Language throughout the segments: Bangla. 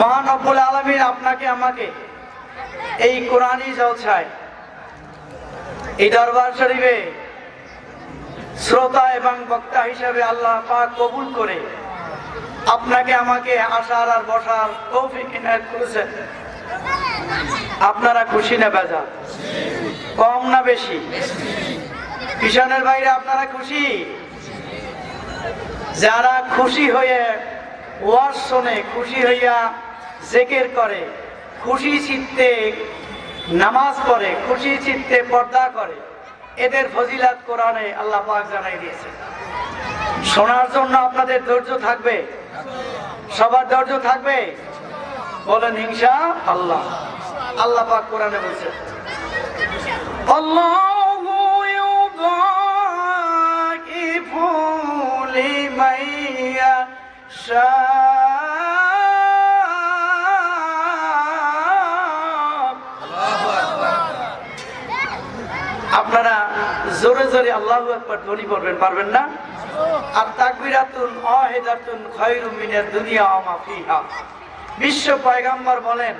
মহানব্বুল আলমীর আপনাকে, আমাকে এই কোরআনই জলছায় এই দরবার শরীফে শ্রোতা এবং বক্তা হিসাবে আল্লাহ পাক কবুল করে আপনাকে, আমাকে আসার আর বসার ইনায়ত করেছেন। আপনারা খুশি না বেজা? কম না বেশি? কিষানের বাইরে আপনারা খুশি? যারা খুশি হয়ে ওয়াজ শোনে, খুশি হইয়া জেকের করে, খুশি চিত্তে নামাজ পড়ে, খুশি চিত্তে পর্দা করে। এদের ফজিলাত কোরআনে আল্লাহ পাক জানাই দিয়েছে শোনার জন্য আপনাদের ধৈর্য থাকবে? সবার ধৈর্য থাকবে? বলেন হিংসা আল্লাহ আল্লাহ পাক কোরআনে বলছে আল্লাহু ইয়াশা জোরে জোরে আল্লাহ একবার ধ্বনি করবেন, পারবেন না? আর তাকবিরাতুন অহেদাতুন খয়রুম মিনাদ দুনিয়া আমা ফিহা। বিশ্ব পয়গাম্বর বলেন,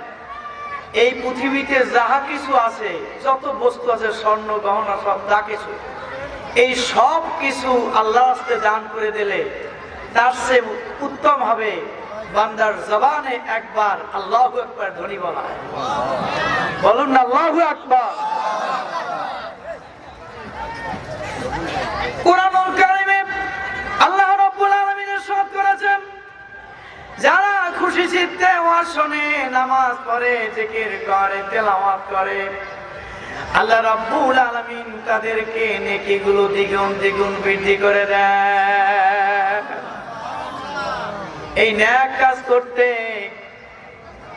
এই পৃথিবীতে যাহা কিছু আছে, যত বস্তু আছে, স্বর্ণ, গহনা, সব যা কিছু, এই সব কিছু আল্লাহ রাস্তে দান করে দিলে তার সে উত্তম হবে। বান্দার জবানে একবার আল্লাহ একবার ধ্বনি বলা বলুন আল্লাহ আকবার। শোনে নামাজ পড়ে, জিকির করে, তেলাওয়াত করে। আল্লাহ রাব্বুল আলামিন তাদেরকে নেকিগুলো দ্বিগুণ দ্বিগুণ বৃদ্ধি করে দেয় এই ন্যাক কাজ করতে,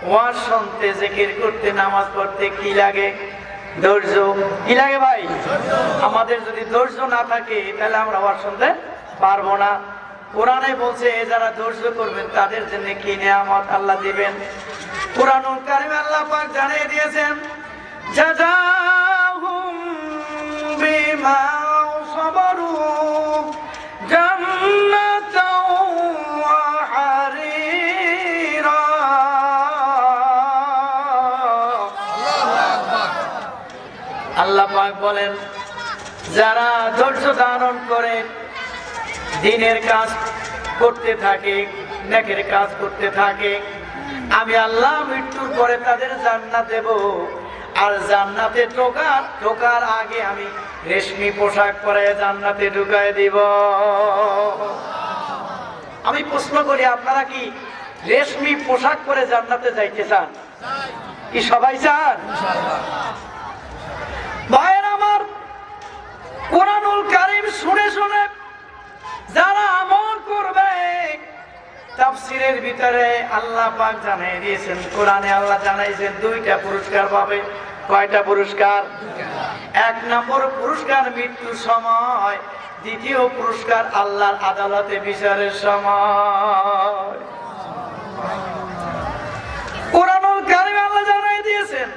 ওয়াজ শুনতে, জিকির করতে, নামাজ পড়তে কি লাগে? ধৈর্য। কি লাগে ভাই? আমাদের যদি ধৈর্য না থাকে, তাহলে আমরা ওয়াজ শুনতে পারব না। কোরআনে বলছে যারা ধৈর্য করবেন তাদের জন্য কি নিয়ামত আল্লাহ দিবেন? কোরআনুল কারিমে আল্লাহ পাক জানিয়ে দিয়েছেন জাযাহুম বিমা সাবারু আল্লাহ পাক বলেন, যারা ধৈর্য ধারণ করে দিনের কাজ করতে থাকে, নেকের কাজ করতে থাকে। আমি আল্লাহ মৃত্যুর পরে তাদের জান্নাত দেব। আর জান্নাতে ঢোকার ঢোকার আগে আমি রেশমি পোশাক পরে জান্নাতে ঢুকায় দিব। আমি প্রশ্ন করি, আপনারা কি রেশমি পোশাক পরে জান্নাতে যাইতে চান? কি সবাই চান? ভাইয়ের আমার কোরআনুল কারিম শুনে শুনে যারা আমল করবে তাফসিরের ভিতরে আল্লাহ পাক জানিয়ে দিয়েছেন কোরআনে আল্লাহ জানাইছেন দুইটা পুরস্কার পাবে কয়টা পুরস্কার এক নম্বর পুরস্কার মৃত্যুর সময় দ্বিতীয় পুরস্কার আল্লাহর আদালতে বিচারের সময় কোরআনুল কারিম আল্লাহ জানাই দিয়েছেন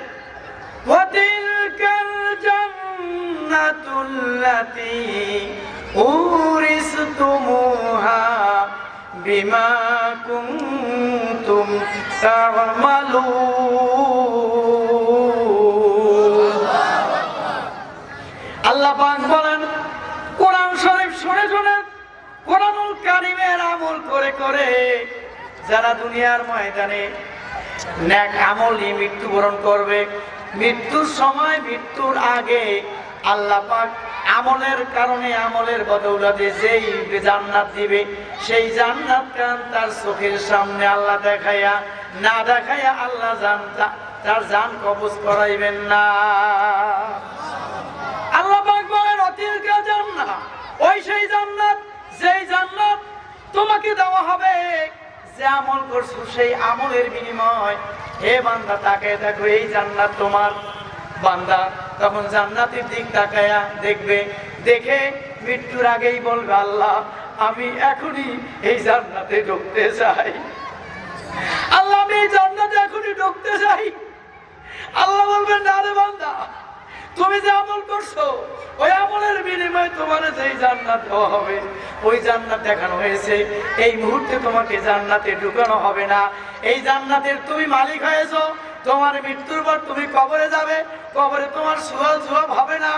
وتلك الجنة التي তুমুহা, বিমা কুন্তুম তামালু বলেন, কোরআন শরীফ শুনে শুনে কোরআনুল কারিমের আমল করে করে যারা দুনিয়ার ময়দানে ন্যাক আমল নিয়ে মৃত্যুবরণ করবে, মৃত্যুর সময় মৃত্যুর আগে আল্লাপাক আমলের কারণে আমলের বদৌলতে যেই জান্নাত দিবে, সেই জান্নাত কান তার চোখের সামনে আল্লাহ দেখাইয়া, না দেখাইয়া আল্লাহ তার জান কবজ করাইবেন না। আল্লাহ পাক বলেন অতিলকা জান্নাত? ওই সেই জান্নাত, যেই জান্নাত তোমাকে দেওয়া হবে, যে আমল করছ সেই আমলের বিনিময়। হে বান্দা, তাকে দেখো, এই জান্নাত তোমার। বান্দা তখন জান্নাতের দিক তাকায়া দেখবে, দেখে মৃত্যুর আগেই বলবে, আল্লাহ, আমি এখনই এই জান্নাতে ঢুকতে চাই। আল্লাহ, আমি এই জান্নাতে এখনই ঢুকতে চাই। আল্লাহ বলবেন, না রে বান্দা, তুমি যে আমল করছ, ওই আমলের বিনিময়ে তোমার যেই জান্নাত দেওয়া হবে, ওই জান্নাত দেখানো হয়েছে। এই মুহূর্তে তোমাকে জান্নাতে ঢুকানো হবে না। এই জান্নাতের তুমি মালিক হয়েছো তোমার মৃত্যুর পর তুমি কবরে যাবে, কবরে তোমার সুয়াল জবাব হবে না।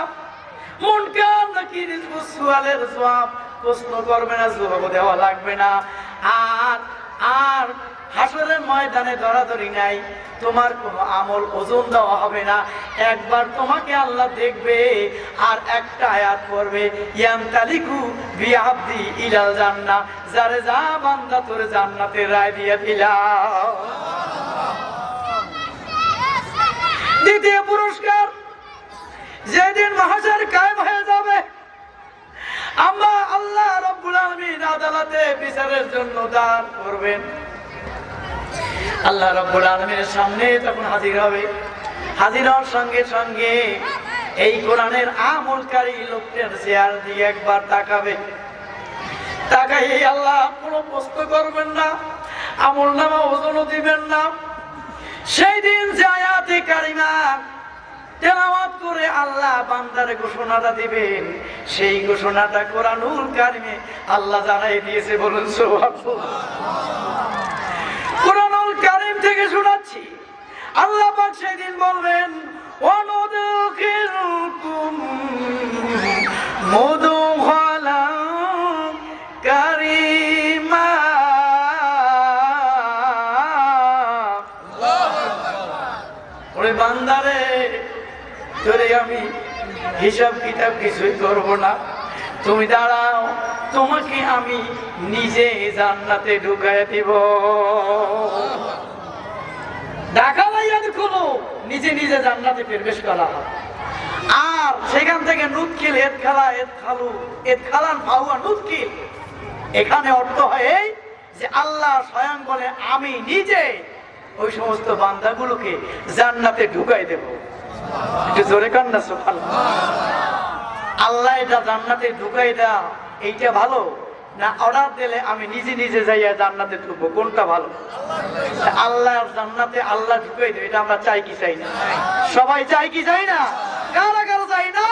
মন কান নাকি সুয়ালের জবাব? প্রশ্ন করবে না, জবাব দেওয়া লাগবে না। আর আর হাসরের ময়দানে ধরাধরি নাই, তোমার কোনো আমল ওজন দেওয়া হবে না। একবার তোমাকে আল্লাহ দেখবে, আর একটা আয়াত করবে ইয়াম তালিকু বিয়াবদি ইলাল জান্নাহ, যারে যা বান্দা তোর জান্নাতের রায় দিয়ে দিলাম। দ্বিতীয় পুরস্কার। যেদিন মহাজার কায়েম হয়ে যাবে, আমরা আল্লাহ রব্বুল আলামিন আদালতে বিচারের জন্য দান করবেন। আল্লাহ রব্বুল আলমীর সামনে তখন হাজির হবে, হাজির হওয়ার সঙ্গে সঙ্গে এই কোরআনের আমলকারী লোকটার চেয়ার দিয়ে একবার তাকাবে। তাকাই আল্লাহ কোনো প্রশ্ন করবেন না আমল নামা ওজনও দিবেন না। সেই দিন যে আয়াতে কারিমা তেলাওয়াত করে আল্লাহ বান্দার ঘোষণাটা দিবেন। সেই ঘোষণাটা কোরআনুল কারিমে আল্লাহ জানাই দিয়েছে বলুন কোরআনুল কারিম থেকে শোনাচ্ছি। আল্লাহ পাক সেদিন বলবেন অনুদখিলকুম মুদখালা বান্দারে, তোরে আমি হিসাব কিতাব কিছুই করব না। তুমি দাঁড়াও, তোমাকে আমি নিজে জান্নাতে ঢুকায় দিব। ঢাকা লাইয়া কোনো, নিজে নিজে জান্নাতে প্রবেশ করা হয়। আর সেখান থেকে নুৎকিল এদ খালা, এদ খালু, এদ খালান ফাউয়া নুৎকিল এখানে অর্থ হয় যে আল্লাহ স্বয়ং বলে, আমি নিজে ওই সমস্ত বান্দাগুলোকে জান্নাতে ঢুকাই দেব। একটু জোরে কান্না সোফাল আল্লাহ এটা জান্নাতে ঢুকাই দেয়া, এইটা ভালো? না, অর্ডার দিলে আমি নিজে নিজে যাইয়া জান্নাতে ঢুকবো, কোনটা ভালো? আল্লাহ জান্নাতে আল্লাহ ঢুকাই দেবে, এটা আমরা চাই কি চাই না? সবাই চাই কি চাই না? কারা চাই না